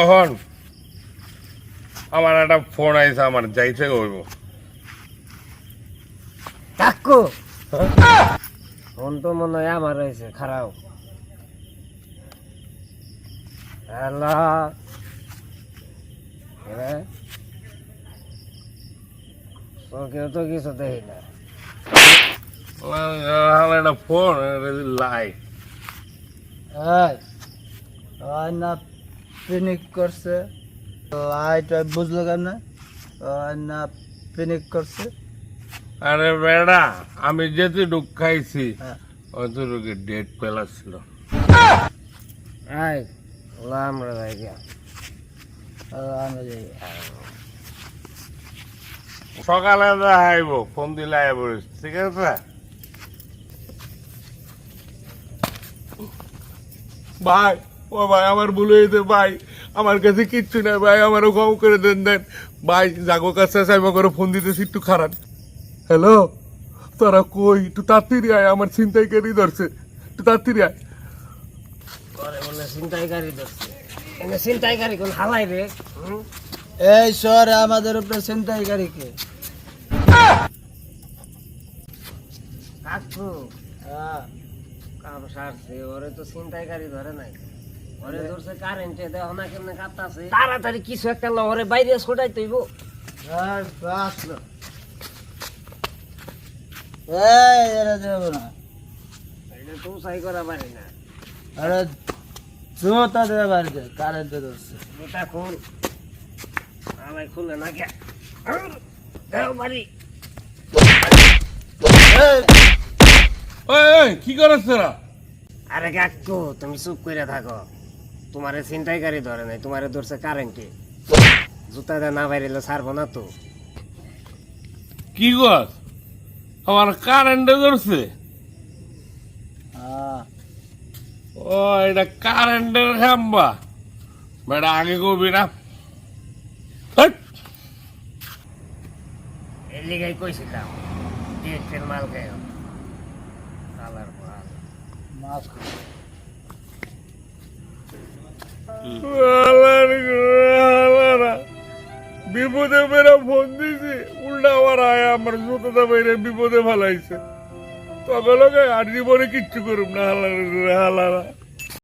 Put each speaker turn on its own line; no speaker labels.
অহন আমার একটা ফোন আইছে আমার যাইতে হইব।
কাকু! ফোন তো মনে হয় আমার রয়েছে খারাপ। হ্যালো? কেউ তো কিছু দেখি না।
আমার একটা ফোন লাই।
না পিকনিক করছে। লাইট বুঝলো কেন না পিনিক করছে।
আরে বেড়া আমি যেতটুক খাইছি।
হ্যাঁ।
অতটুকু ডেট পেলা ছিল।
আই ওলা আমরা যাই
আমরা যাই
সকালে আইব ফোন দিলে আইব ঠিক আছে? ভাই ও ভাই আমার ভুল হয়েছে ভাই। আমার কাছে কিচ্ছু নাই ভাই। আমারও কম করে দেন দেন। ভাই জাগো কাছে চাইব করে ফোন দিতেছি একটু খারাপ হ্যালো তোরা কই? একটু তাড়াতাড়ি আয় আমার চিন্তাই করি ধরছে। একটু তাড়াতাড়ি আয়।
পরে ধরছে। এনে কোন হালাই রে? হুম?
এই শহরে আমাদের উপরে ছিনতাইকারী কে?
কাকু।
হ্যাঁ।
কাম সারছে ওরে তো ছিনতাইকারী ধরে নাই। ওরে ধরছে কারেন্টে দেহ না কেমনে কাঁপতাছে তাড়াতাড়ি কিছু একটা লহরে বাইরে ছোটাই তৈব
এই, আসলো। এই, এরা যাব না।
এটা তো সাই করা পারি না।
আরে জোতা দেবে বাড়িতে কারেন্টে ধরছে।
মোটা খুল। আমায় খুলে না কে? দেও বাড়ি।
ওই ওই কি করছ তোরা?
আরে কাকু তুমি চুপ করে থাকো। তোমারে ছিনতাইকারী ধরে নাই তোমারে ধরছে কারেন্টে জুতা দিয়ে না বাইরেলে ছাড়বো না তো।
কি গছ আমার কারেন্টে ধরছে। ও এটা কারেন্টের খাম্বা। বেটা আগে কবি না!
এর লিগাই কইছিলাম মাল খাই কালার
মাছ।
বিপদে মেরা ফোন দিছি, উল্টা আবার আয় আমার জুতোটা বেরে বিপদে ফেলাইছে। তবে লোকে আর জীবনে কিচ্ছু করুম না হালার হালারা